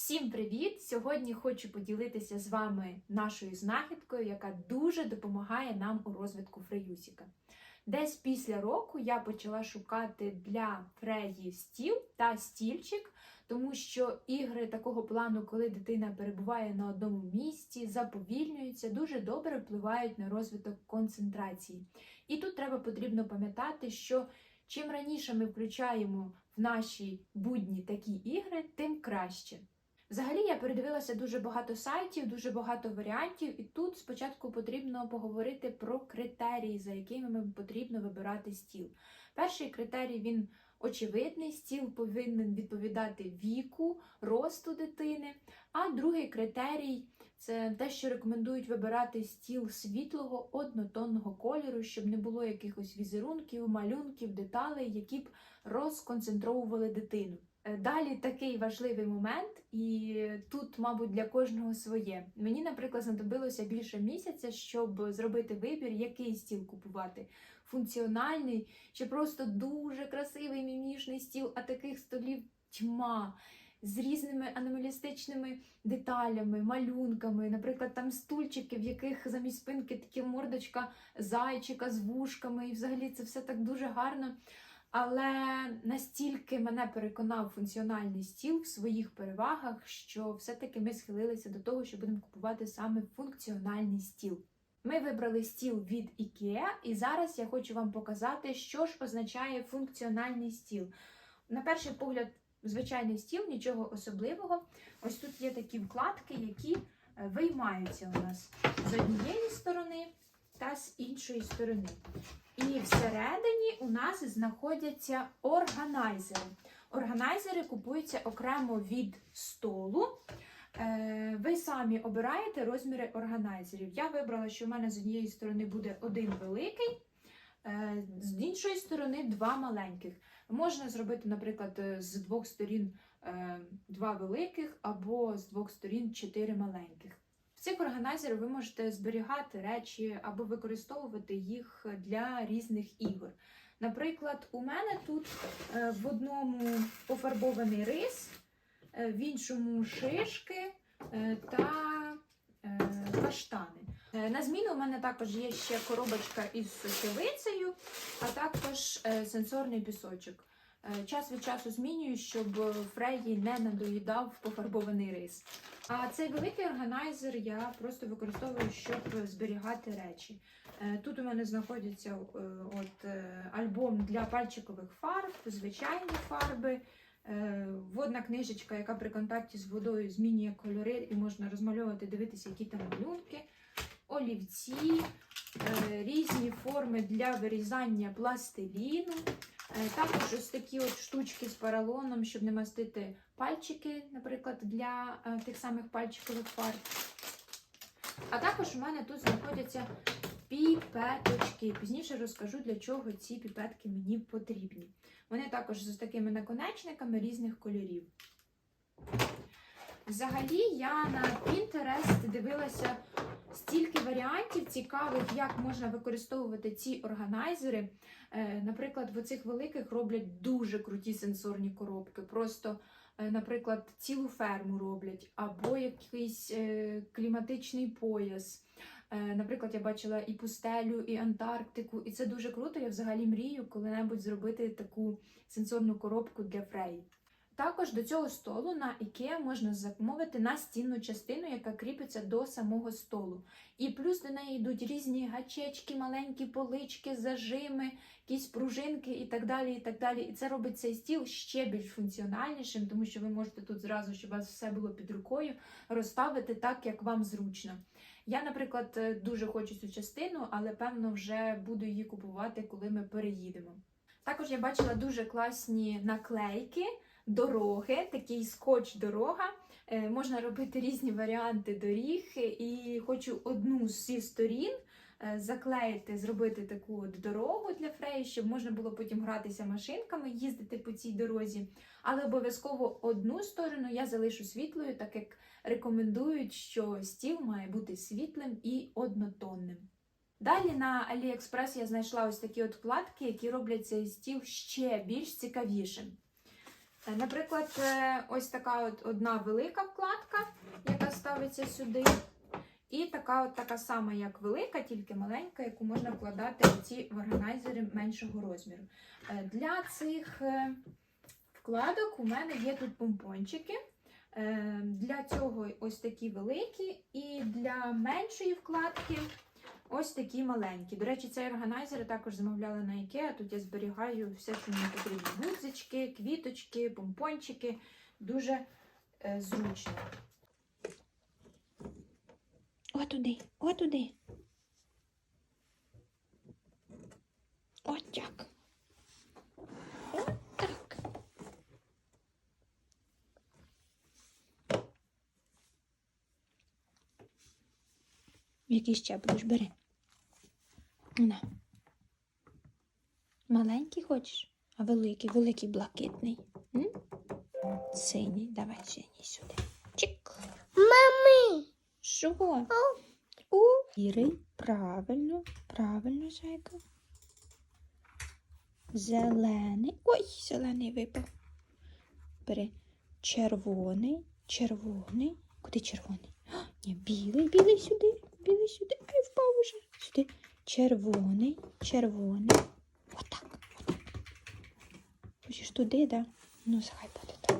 Всім привіт! Сьогодні хочу поділитися з вами нашою знахідкою, яка дуже допомагає нам у розвитку фреюсіка. Десь після року я почала шукати для фреї стіл та стільчик, тому що ігри такого плану, коли дитина перебуває на одному місці, заповільнюються, дуже добре впливають на розвиток концентрації. І тут треба потрібно пам'ятати, що чим раніше ми включаємо в наші будні такі ігри, тим краще. Взагалі я передивилася дуже багато сайтів, дуже багато варіантів, і тут спочатку потрібно поговорити про критерії, за якими потрібно вибирати стіл. Перший критерій він очевидний, стіл повинен відповідати віку, росту дитини. А другий критерій це те, що рекомендують вибирати стіл світлого однотонного кольору, щоб не було якихось візерунків, малюнків, деталей, які б розконцентровували дитину. Е, Далі такий важливий момент, і тут, мабуть, для кожного своє. Мені, наприклад, знадобилося більше місяця, щоб зробити вибір, який стіл купувати. Функціональний чи просто дуже красивий мімішний стіл, а таких столів тьма. З різними анімалістичними деталями, малюнками, наприклад, там стульчики, в яких замість спинки такі мордочка зайчика з вушками, і взагалі це все так дуже гарно. Але настільки мене переконав функціональний стіл в своїх перевагах, що все-таки ми схилилися до того, що будемо купувати саме функціональний стіл. Ми вибрали стіл від IKEA, і зараз я хочу вам показати, що ж означає функціональний стіл. На перший погляд, звичайний стіл, нічого особливого. Ось тут є такі вкладки, які е, виймаються у нас з однієї сторони та з іншої сторони. І всередині у нас знаходяться органайзери. Органайзери купуються окремо від столу. Е, Ви самі обираєте розміри органайзерів. Я вибрала, що в мене з однієї сторони буде один великий, е, з іншої сторони два маленьких. Можна зробити, наприклад, е, з двох сторін два великих або з двох сторін чотири маленьких. В цих органайзерах ви можете зберігати речі або використовувати їх для різних ігор. Наприклад, у мене тут е, в одному пофарбований рис, е, в іншому шишки е, та каштани. На зміну у мене також є ще коробочка із сочевицею, а також сенсорний пісочок. Е, Час від часу змінюю, щоб Фреї не надоїдав пофарбований рис. А цей великий органайзер я просто використовую, щоб зберігати речі. Е, Тут у мене знаходиться е, от, альбом для пальчикових фарб, звичайні фарби, водна книжечка, яка при контакті з водою змінює кольори і можна розмальовувати, дивитися, які там малюнки, олівці, різні форми для вирізання пластиліну. Е, Також ось такі от штучки з поролоном, щоб не мастити пальчики, наприклад, для е, тих самих пальчикових фарб. А також у мене тут знаходяться піпеточки. Пізніше розкажу, для чого ці піпетки мені потрібні. Вони також з такими наконечниками різних кольорів. Взагалі, я на Pinterest дивилася стільки варіантів цікавих, як можна використовувати ці органайзери. Е, Наприклад, в оцих великих роблять дуже круті сенсорні коробки. Просто, е, наприклад, цілу ферму роблять, або якийсь е, кліматичний пояс. Наприклад, я бачила і пустелю, і Антарктику, і це дуже круто. Я взагалі мрію коли-небудь зробити таку сенсорну коробку для Фрей. Також до цього столу на IKEA можна замовити настінну частину, яка кріпиться до самого столу. І плюс до неї йдуть різні гачечки, маленькі полички, зажими, якісь пружинки і так далі. І так далі. І це робить цей стіл ще більш функціональнішим, тому що ви можете тут зразу, щоб у вас все було під рукою, розставити так, як вам зручно. Я, наприклад, е, дуже хочу цю частину, але певно вже буду її купувати, коли ми переїдемо. Також я бачила дуже класні наклейки дороги, такий скотч дорога. Е, Можна робити різні варіанти доріг, і хочу одну з всіх сторін е, заклеїти, зробити таку дорогу для Фреї, щоб можна було потім гратися машинками, їздити по цій дорозі. Але обов'язково одну сторону я залишу світлою, так як рекомендують, що стіл має бути світлим і однотонним. Далі на AliExpress я знайшла ось такі от вкладки, які роблять цей стіл ще більш цікавішим. Е, Наприклад, е, ось така от одна велика вкладка, яка ставиться сюди. І така от така сама, як велика, тільки маленька, яку можна вкладати в ці органайзери меншого розміру. Е, Для цих вкладок у мене є тут помпончики. Для цього ось такі великі, і для меншої вкладки ось такі маленькі. До речі, цей органайзер також замовляла на IKEA. Тут я зберігаю все, що мені потрібно. Гудзички, квіточки, помпончики. Дуже е, зручно. Отуди, отуди. От так. От так. Який ще будеш бери? На. Маленький хочеш? А великий, великий блакитний. М? Синій, давай синій сюди. Чик. Мами, Що? У Іри, правильно, правильно, зайка. Зелений. Ой, зелений випав. Бери червоний, червоний. Куди червоний? А, ні, білий, білий сюди, білий сюди. Ай, впав уже. Сюди. Червоний, червоний. Отак. Хочеш туди, да? Ну, хай буде так.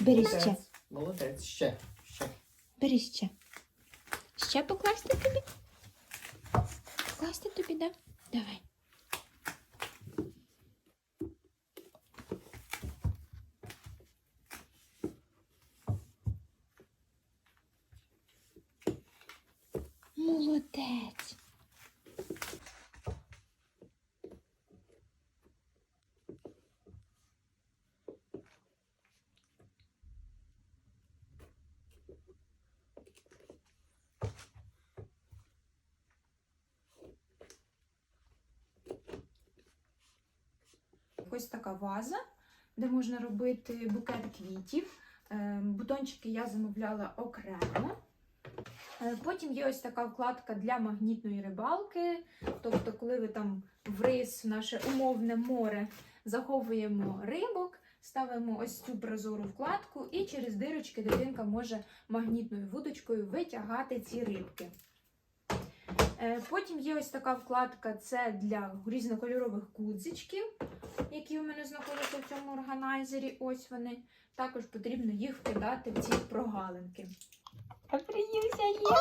Бери ще. Молодець. Молодець. Ще. Ще. Бери ще. Ще покласти тобі? Покласти тобі, да? Давай. Молодець. Ось така ваза, де можна робити букет квітів. Е, Бутончики я замовляла окремо. Е, Потім є ось така вкладка для магнітної рибалки. Тобто, коли ви там в рис, в наше умовне море, заховуємо рибок, ставимо ось цю прозору вкладку, і через дирочки дитинка може магнітною вудочкою витягати ці рибки. Е, Потім є ось така вкладка: це для різнокольорових гудзичків, які у мене знаходяться в цьому органайзері. Ось вони. Також потрібно їх вкидати в ці прогалинки. А є.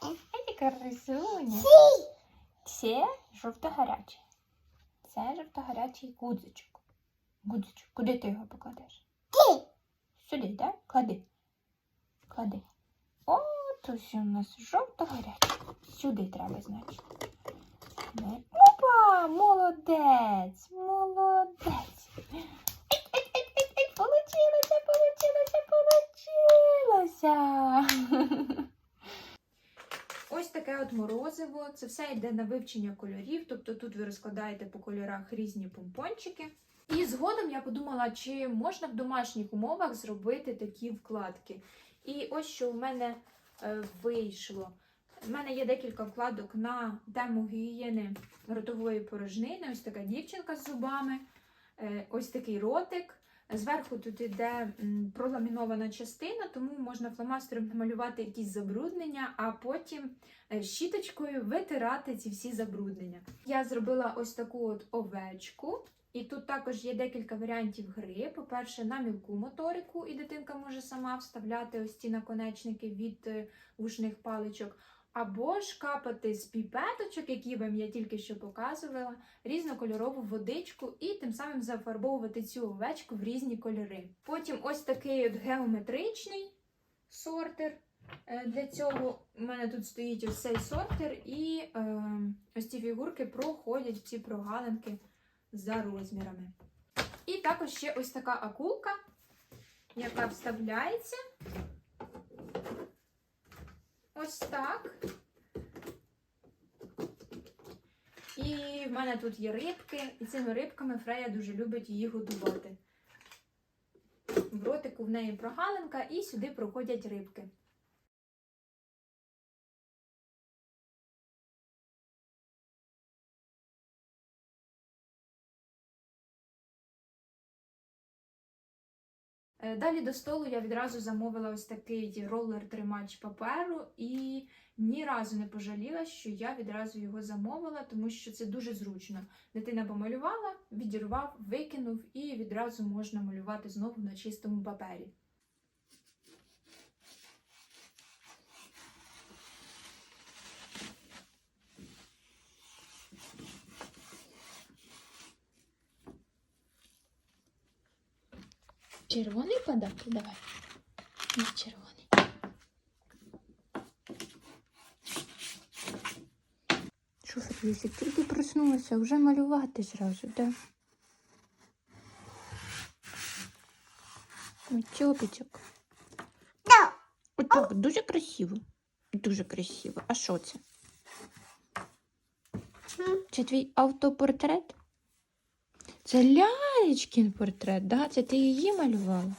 А яка красуня. Це жовто-гарячий. Це жовто-гарячий гудзичок. Гудзичок. Куди ти його покладеш? Сюди, так? Клади. Клади. От ось у нас жовто-гарячий. Сюди треба, значить. Опа! Молодець! Молодець! Получилося! Ось таке от морозиво. Це все йде на вивчення кольорів. Тобто тут ви розкладаєте по кольорах різні помпончики. І згодом я подумала, чи можна в домашніх умовах зробити такі вкладки. І ось що у мене е, вийшло. У мене є декілька вкладок на тему гігієни ротової порожнини. Ось така дівчинка з зубами, е, ось такий ротик. Зверху тут іде проламінована частина, тому можна фломастером намалювати якісь забруднення, а потім е, щіточкою витирати ці всі забруднення. Я зробила ось таку от овечку. І тут також є декілька варіантів гри. По-перше, на мілку моторику, і дитинка може сама вставляти ось ці наконечники від е, вушних паличок. Або ж капати з піпеточок, які вам я тільки що показувала, різнокольорову водичку і тим самим зафарбовувати цю овечку в різні кольори. Потім ось такий от геометричний сортер. Е, Для цього у мене тут стоїть ось цей сортер, і е, ось ці фігурки проходять в ці прогалинки за розмірами. І також ще ось така акулка, яка вставляється. Ось так. І в мене тут є рибки, і цими рибками Фрея дуже любить її годувати. В ротику в неї прогалинка, і сюди проходять рибки. Далі до столу я відразу замовила ось такий ролер-тримач паперу і ні разу не пожаліла, що я відразу його замовила, тому що це дуже зручно. Дитина помалювала, відірвав, викинув і відразу можна малювати знову на чистому папері. Червоний подати? Давай. Ні, червоний. Що, Фрісик, тільки проснулася, вже малювати зразу, да? Ой, Тьопічок. Да. Отак, дуже красиво. Дуже красиво. А що це? Це твій автопортрет? Це лялечкін портрет, да? Це ти її малювала?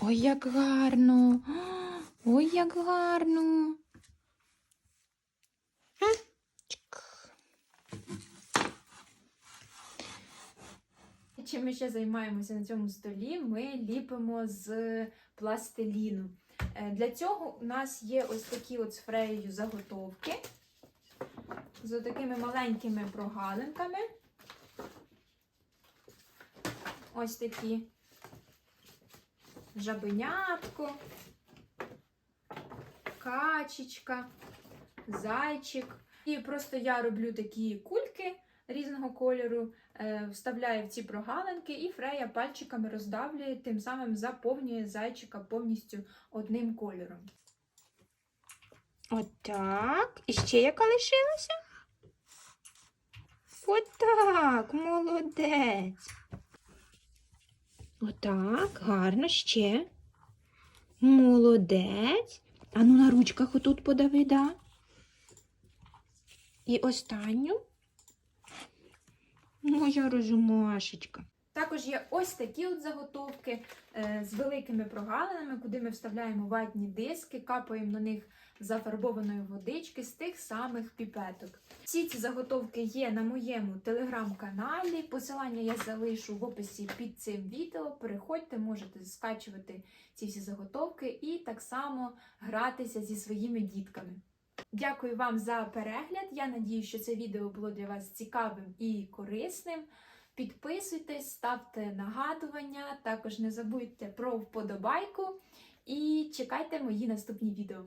Ой, як гарно. Ой, як гарно. Чим ми ще займаємося на цьому столі? Ми ліпимо з пластиліну. Е, Для цього у нас є ось такі от з фреєю заготовки з такими маленькими прогалинками. Ось такі жабенятко, качечка, зайчик. І просто я роблю такі кульки різного кольору, е, вставляю в ці прогалинки, і фрея пальчиками роздавлює, тим самим заповнює зайчика повністю одним кольором. Отак. І ще яка лишилася? Отак, молодець. Отак, гарно ще. Молодець. А ну на ручках отут подави, да. І останню. Моя розумашечка. Також є ось такі от заготовки е, з великими прогалинами, куди ми вставляємо ватні диски, капаємо на них зафарбованої водички з тих самих піпеток. Всі ці заготовки є на моєму телеграм-каналі. Посилання я залишу в описі під цим відео. Переходьте, можете скачувати ці всі заготовки і так само гратися зі своїми дітками. Дякую вам за перегляд. Я надію, що це відео було для вас цікавим і корисним. Підписуйтесь, ставте нагадування, також не забудьте про вподобайку і чекайте мої наступні відео.